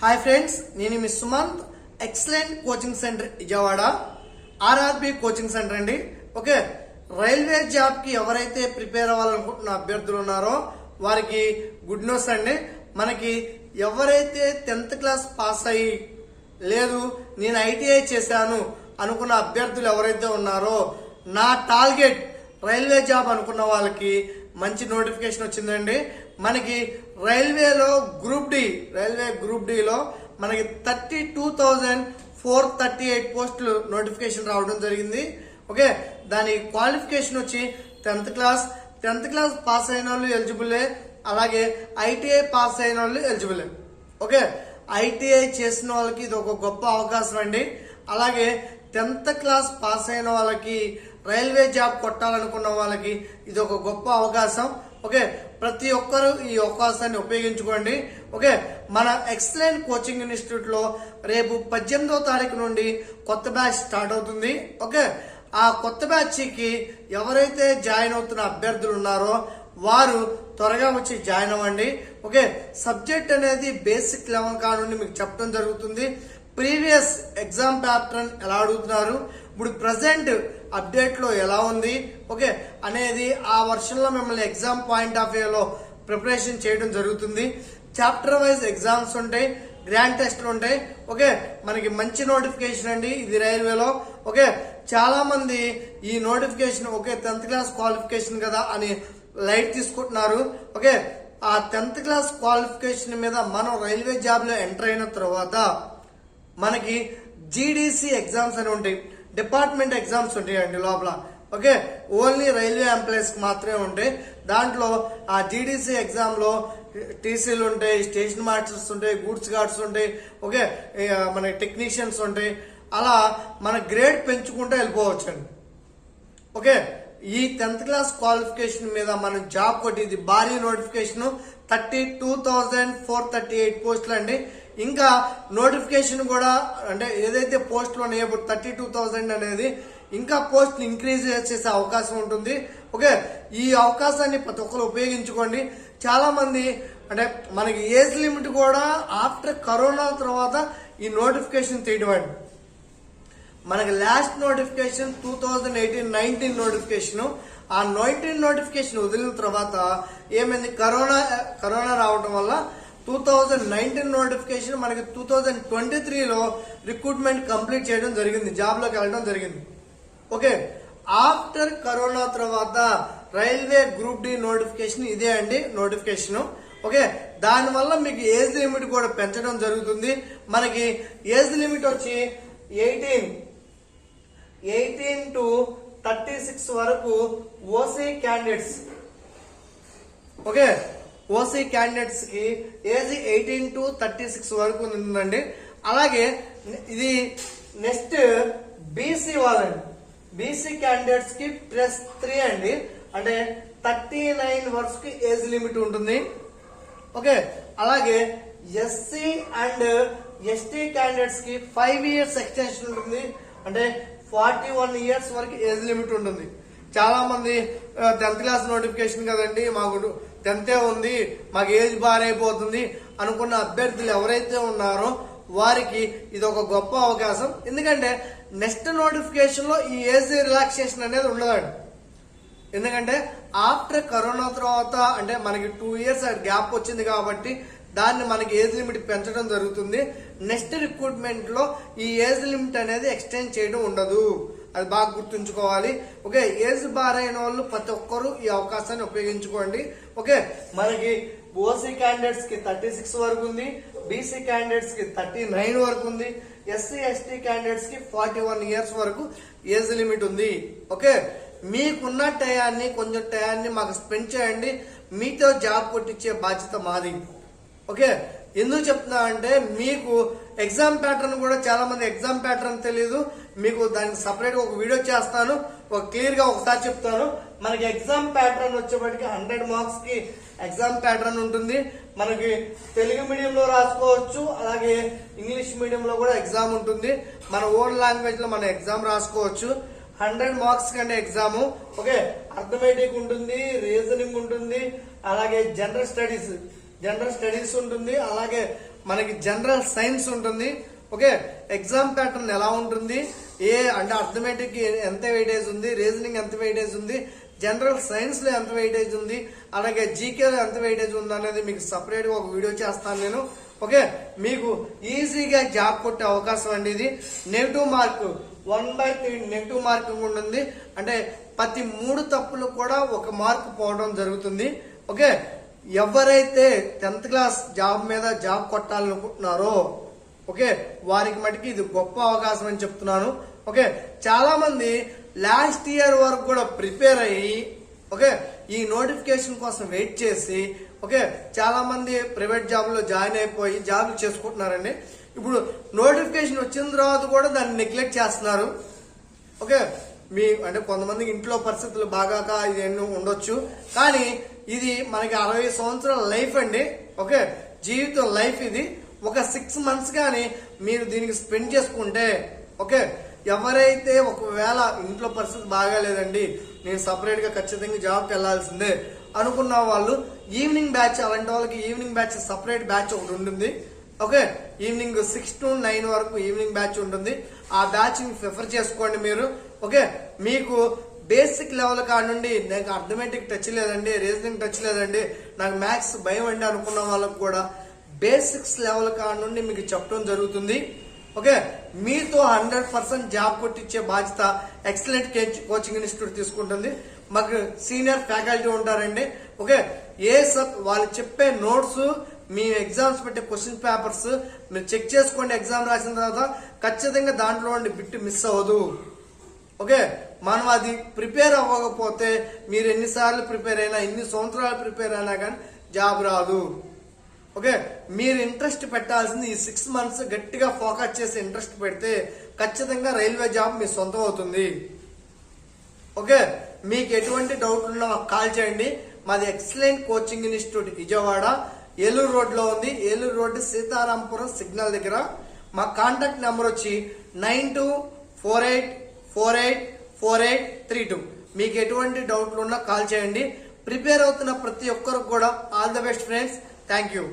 Hi friends నేను మీ Sumanth. Excellent coaching centre Vijayawada. RRB coaching centre అండి. Okay railway జాబ్కి ఎవరైతే ప్రిపేర్ అవ్వాలనుకుంటున్న అభ్యర్థులు ఉన్నారో వారికి గుడ్ న్యూస్ అండి. మనకి ఎవరైతే టెన్త్ క్లాస్ పాస్ అయ్యి లేదు నేను ఐటీఐ చేశాను అనుకున్న అభ్యర్థులు ఎవరైతే ఉన్నారో నా టార్గెట్ రైల్వే జాబ్ అనుకున్న వాళ్ళకి మంచి నోటిఫికేషన్ వచ్చిందండి. మనకి రైల్వేలో గ్రూప్ డి రైల్వే గ్రూప్ డిలో మనకి thirty two thousand four thirty eight పోస్టులు నోటిఫికేషన్ రావడం జరిగింది. ఓకే? దాని క్వాలిఫికేషన్ వచ్చి tenth class tenth class pass అయిన వాళ్ళు ఎలిజిబులే. అలాగే ఐటీఐ పాస్ అయిన వాళ్ళు ఎలిజిబులే. ఓకే? ఐటీఐ చేసిన వాళ్ళకి ఇది ఒక గొప్ప అవకాశం అండి. అలాగే టెన్త్ క్లాస్ పాస్ అయిన వాళ్ళకి రైల్వే జాబ్ కొట్టాలనుకున్న వాళ్ళకి ఇది ఒక గొప్ప అవకాశం. ఓకే? ప్రతి ఒక్కరూ ఈ అవకాశాన్ని ఉపయోగించుకోండి. ఓకే? మన ఎక్సలెంట్ కోచింగ్ ఇన్స్టిట్యూట్లో రేపు పద్దెనిమిదో తారీఖు నుండి కొత్త బ్యాచ్ స్టార్ట్ అవుతుంది. ఓకే? ఆ కొత్త బ్యాచ్కి ఎవరైతే జాయిన్ అవుతున్న అభ్యర్థులు ఉన్నారో వారు త్వరగా వచ్చి జాయిన్ అవ్వండి. ఓకే? సబ్జెక్ట్ అనేది బేసిక్ లెవెల్ కానుండి మీకు చెప్పడం జరుగుతుంది. ప్రీవియస్ ఎగ్జామ్ ప్యాటర్న్ ఎలా అడుగుతున్నారు? ఇప్పుడు ప్రజెంట్ అప్డేట్లో ఎలా ఉంది? ఓకే అనేది ఆ వర్షన్లో మిమ్మల్ని ఎగ్జామ్ పాయింట్ ఆఫ్ వ్యూలో ప్రిపరేషన్ చేయడం జరుగుతుంది. చాప్టర్ వైజ్ ఎగ్జామ్స్ ఉంటాయి గ్రాండ్ టెస్ట్లు ఉంటాయి. ఓకే మనకి మంచి నోటిఫికేషన్ అండి ఇది రైల్వేలో ఓకే చాలా మంది ఈ notification okay tenth class qualification కదా అని లైట్ తీసుకుంటున్నారు. ఓకే ఆ టెన్త్ క్లాస్ క్వాలిఫికేషన్ మీద మనం రైల్వే జాబ్లో ఎంటర్ అయిన తర్వాత మనకి జీడీసీ ఎగ్జామ్స్ అని ఉంటాయి. డిపార్ట్మెంట్ ఎగ్జామ్స్ ఉంటాయండి లోపల. ఓకే? ఓన్లీ రైల్వే ఎంప్లాయీస్కి మాత్రమే ఉంటాయి. దాంట్లో ఆ జీడీసీ ఎగ్జామ్లో టీసీలు ఉంటాయి స్టేషన్ మాస్టర్స్ ఉంటాయి గూడ్స్ గార్డ్స్ ఉంటాయి ఓకే? మన టెక్నీషియన్స్ ఉంటాయి. అలా మన గ్రేడ్ పెంచుకుంటూ వెళ్ళిపోవచ్చు అండి ఓకే? ఈ టెన్త్ క్లాస్ క్వాలిఫికేషన్ మీద మనం జాబ్ కొట్టింది భారీ notification thirty two thousand four thirty eight పోస్టులు అండి ఇంకా నోటిఫికేషన్ కూడా అంటే ఏదైతే పోస్టులు ఉన్నాయో ఇప్పుడు థర్టీ టూ థౌజండ్ అనేది ఇంకా పోస్టులు ఇంక్రీజ్ చేసే అవకాశం ఉంటుంది. ఓకే ఈ అవకాశాన్ని ప్రతి ఒక్కరు ఉపయోగించుకోండి. చాలా మంది అంటే మనకి ఏజ్ లిమిట్ కూడా ఆఫ్టర్ కరోనా తర్వాత ఈ నోటిఫికేషన్ తీయడం మనకి last notification two thousand eighteen nineteen notification. ఆ నైన్టీన్ నోటిఫికేషన్ వదిలిన తర్వాత ఏమైంది? కరోనా కరోనా రావడం వల్ల టూ థౌజండ్ నైన్టీన్ నోటిఫికేషన్ మనకి టూ థౌజండ్ ట్వంటీ త్రీలో రిక్రూట్మెంట్ కంప్లీట్ చేయడం జరిగింది. జాబ్లోకి వెళ్ళడం జరిగింది. ఓకే ఆఫ్టర్ కరోనా తర్వాత రైల్వే గ్రూప్ డి నోటిఫికేషన్ ఇదే అండి నోటిఫికేషన్ ఓకే దానివల్ల మీకు ఏజ్ లిమిట్ కూడా పెంచడం జరుగుతుంది. మనకి ఏజ్ లిమిట్ వచ్చి eighteen eighteen to thirty six వరకు ఓసీ క్యాండిడేట్స్ ఓకే ఓసీ క్యాండిడేట్స్కి age eighteen to thirty six వరకు ఉందండి. అలాగే ఇది నెక్స్ట్ బీసీ వాళ్ళండి బీసీ క్యాండిడేట్స్కి ప్లస్ త్రీ అండి. అంటే థర్టీ నైన్ వరకు ఏజ్ లిమిట్ ఉంటుంది. ఓకే అలాగే ఎస్సీ అండ్ ఎస్టీ క్యాండిడేట్స్కి ఫైవ్ ఇయర్స్ ఎక్స్టెన్షన్ ఉంటుంది. అంటే ఫార్టీ వన్ ఇయర్స్ వరకు ఏజ్ లిమిట్ ఉంటుంది. చాలా మంది టెన్త్ క్లాస్ నోటిఫికేషన్ కదండి మాకు టెన్తే ఉంది మాకు ఏజ్ బారైపోతుంది అనుకున్న అభ్యర్థులు ఎవరైతే ఉన్నారో వారికి ఇది ఒక గొప్ప అవకాశం. ఎందుకంటే నెక్స్ట్ నోటిఫికేషన్లో ఈ ఏజ్ రిలాక్సేషన్ అనేది ఉండదండి. ఎందుకంటే ఆఫ్టర్ కరోనా తర్వాత అంటే మనకి టూ ఇయర్స్ గ్యాప్ వచ్చింది కాబట్టి దాన్ని మనకి ఏజ్ లిమిట్ పెంచడం జరుగుతుంది. నెక్స్ట్ రిక్రూట్మెంట్లో ఈ ఏజ్ లిమిట్ అనేది ఎక్స్టెండ్ చేయడం ఉండదు. అది బాగా గుర్తుంచుకోవాలి. ఓకే ఏజ్ బార్ అయిన వాళ్ళు ప్రతి ఒక్కరూ ఈ అవకాశాన్ని ఉపయోగించుకోండి. ఓకే మనకి ఓసీ క్యాండిడేట్స్కి థర్టీ సిక్స్ వరకు ఉంది బీసీ క్యాండిడేట్స్కి థర్టీ నైన్ వరకు ఉంది ఎస్సీ ఎస్టీ క్యాండిడేట్స్కి ఫార్టీ వన్ ఇయర్స్ వరకు ఏజ్ లిమిట్ ఉంది. ఓకే మీకున్న టయాన్ని కొంచెం టయాన్ని మాకు స్పెండ్ చేయండి. మీతో జాబ్ కొట్టించే బాధ్యత మాది. ఓకే ఎందుకు చెప్తున్నా అంటే మీకు ఎగ్జామ్ ప్యాటర్న్ కూడా చాలా మంది ఎగ్జామ్ ప్యాటర్న్ తెలియదు మీకు దానికి సపరేట్ ఒక వీడియో చేస్తాను. ఒక క్లియర్గా ఒకసారి చెప్తాను. మనకి ఎగ్జామ్ ప్యాటర్న్ వచ్చేప్పటికి హండ్రెడ్ మార్క్స్కి ఎగ్జామ్ ప్యాటర్న్ ఉంటుంది. మనకి తెలుగు మీడియంలో రాసుకోవచ్చు. అలాగే ఇంగ్లీష్ మీడియంలో కూడా ఎగ్జామ్ ఉంటుంది. మన ఓన్ లాంగ్వేజ్లో మనం ఎగ్జామ్ రాసుకోవచ్చు. హండ్రెడ్ మార్క్స్ కంటే ఎగ్జామ్ ఓకే? అర్థమెటిక్ ఉంటుంది రీజనింగ్ ఉంటుంది అలాగే జనరల్ స్టడీస్ జనరల్ స్టడీస్ ఉంటుంది అలాగే మనకి జనరల్ సైన్స్ ఉంటుంది. ఓకే? ఎగ్జామ్ ప్యాటర్న్ ఎలా ఉంటుంది? ఏ అంటే అర్థమెటిక్ ఎంత వెయిటేజ్ ఉంది రీజనింగ్ ఎంత వెయిటేజ్ ఉంది జనరల్ సైన్స్లో ఎంత వెయిటేజ్ ఉంది అలాగే జీకేలో ఎంత వెయిటేజ్ ఉంది అనేది మీకు సపరేట్గా ఒక వీడియో చేస్తాను నేను. ఓకే మీకు ఈజీగా జాబ్ కొట్టే అవకాశం అండి ఇది. Negative mark one by three negative marking ఉంటుంది. అంటే ప్రతి మూడు తప్పులు కూడా ఒక మార్క్ పోవడం జరుగుతుంది. ఓకే ఎవరైతే టెన్త్ క్లాస్ జాబ్ మీద జాబ్ కొట్టాలనుకుంటున్నారో ఓకే? వారికి మటుకి ఇది గొప్ప అవకాశం అని చెప్తున్నాను. ఓకే? చాలా మంది లాస్ట్ ఇయర్ వరకు కూడా ప్రిపేర్ అయ్యి ఓకే? ఈ నోటిఫికేషన్ కోసం వెయిట్ చేసి ఓకే? చాలా మంది ప్రైవేట్ జాబ్లో జాయిన్ అయిపోయి జాబ్ చేసుకుంటున్నారండి. ఇప్పుడు నోటిఫికేషన్ వచ్చిన తర్వాత కూడా దాన్ని నెగ్లెక్ట్ చేస్తున్నారు. ఓకే? మీ అంటే కొంతమందికి ఇంట్లో పరిస్థితులు బాగాక ఇవన్నీ ఉండొచ్చు. కానీ ఇది మనకి అరవై సంవత్సరాల లైఫ్ అండి. ఓకే? జీవితం లైఫ్ ఇది. ఒక సిక్స్ మంత్స్ కానీ మీరు దీనికి స్పెండ్ చేసుకుంటే ఓకే ఎవరైతే ఒకవేళ ఇంట్లో పరిస్థితి బాగాలేదండి నేను సపరేట్గా ఖచ్చితంగా జాబ్కి వెళ్ళాల్సిందే అనుకున్న వాళ్ళు ఈవినింగ్ బ్యాచ్ అలాంటి వాళ్ళకి ఈవినింగ్ బ్యాచ్ సపరేట్ బ్యాచ్ ఒకటి ఉంటుంది okay evening six to nine వరకు ఈవినింగ్ బ్యాచ్ ఉంటుంది. ఆ బ్యాచ్ ప్రిఫర్ చేసుకోండి మీరు ఓకే మీకు బేసిక్ లెవెల్ కాడ నుండి నాకు అర్థమెటిక్ టచ్ లేదండి రీజనింగ్ టచ్ లేదండి నాకు మ్యాథ్స్ భయం అండి అనుకున్న వాళ్ళకు కూడా బేసిక్స్ లెవెల్ కాడ నుండి మీకు చెప్పడం జరుగుతుంది. ఓకే? మీతో హండ్రెడ్ పర్సెంట్ జాబ్ కొట్టించే బాధ్యత ఎక్సలెంట్ కోచింగ్ ఇన్స్టిట్యూట్ తీసుకుంటుంది. మాకు సీనియర్ ఫ్యాకల్టీ ఉంటారండి. ఓకే? ఏ సబ్ వాళ్ళు చెప్పే నోట్స్ మీ ఎగ్జామ్స్ పెట్టే క్వశ్చన్ పేపర్స్ మీరు చెక్ చేసుకోండి ఎగ్జామ్ రాసిన తర్వాత ఖచ్చితంగా దాంట్లో ఉండి బిట్ మిస్ అవ్వదు. ఓకే? మనం అది ప్రిపేర్ అవ్వకపోతే మీరు ఎన్నిసార్లు ప్రిపేర్ అయినా ఎన్ని సంవత్సరాలు ప్రిపేర్ అయినా కానీ జాబ్ రాదు. ఓకే మీరు ఇంట్రెస్ట్ పెట్టాల్సింది ఈ సిక్స్ మంత్స్ గట్టిగా ఫోకస్ చేసి ఇంట్రెస్ట్ పెడితే ఖచ్చితంగా రైల్వే జాబ్ మీ సొంతం అవుతుంది. ఓకే మీకు ఎటువంటి డౌట్ ఉన్నా మాకు కాల్ చేయండి. మాది excellent coaching institute Vijayawada. Eluru రోడ్లో ఉంది. ఏలూరు రోడ్ సీతారాంపురం సిగ్నల్ దగ్గర. మా కాంటాక్ట్ నెంబర్ వచ్చి nine two four eight four eight four eight three two. మీకు ఎటువంటి డౌట్లు ఉన్నా కాల్ చేయండి. ప్రిపేర్ అవుతున్న ప్రతి ఒక్కరికి కూడా all the best friends. Thank you